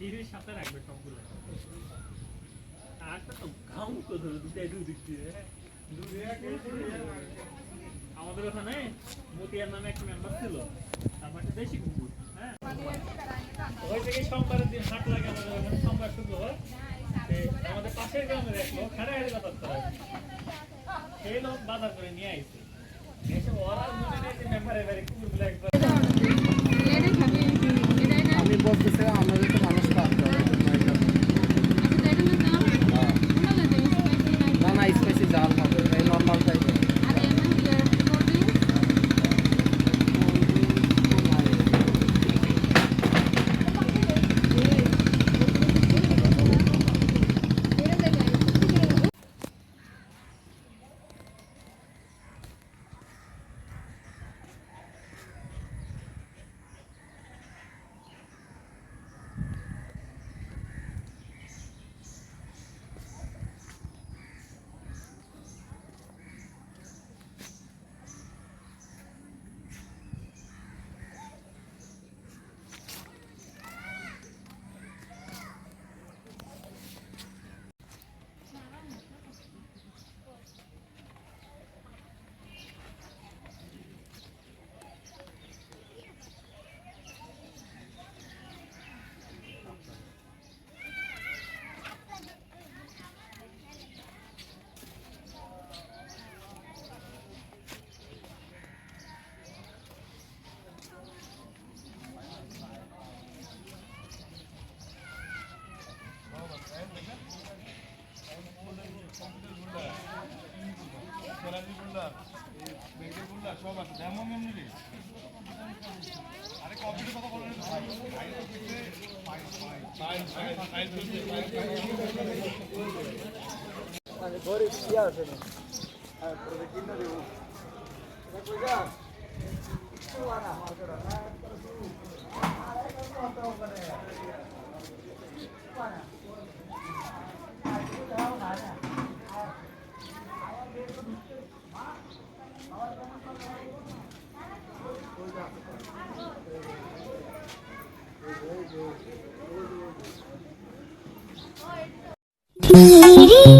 সিঁড়ির সাথে রাখবে সবগুলো। আর তো ঘাম কোথাও দুটাই দু দিক আমাদের ওখানে মতিয়ার নামে একটা মেম্বার ছিল তার পাশে দেশি কুকুর হ্যাঁ? ওই থেকে সোমবারের দিন হাট লাগে আমাদের ওখানে সোমবার শুক্র আমাদের পাশের গ্রামের এক লোক হাড়াহাড়ি বাজার করে সেই লোক বাজার করে নিয়ে আইছে। এসে ওরা মনে নেই যে মেম্বারের বাড়ি কুকুরগুলো একবার গরিব কি আছে না কিনে দেবো কইরা Beauty.